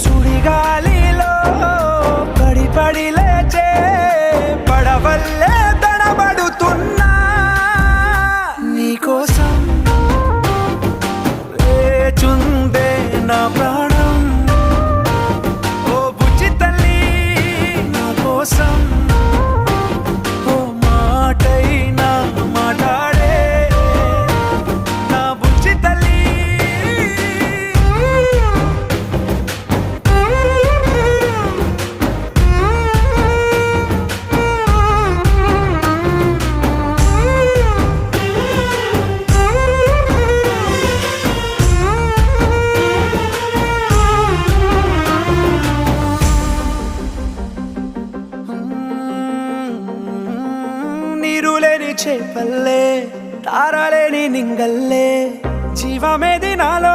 సుడిగాలిలో పడి పడి లేచే పడవల్లే తడబడుతున్నా. నీకోసం వేచుందే నా ప్రాణం. నీరు లేని చేపల్లే తారలేని నింగల్లే జీవమేది నాలో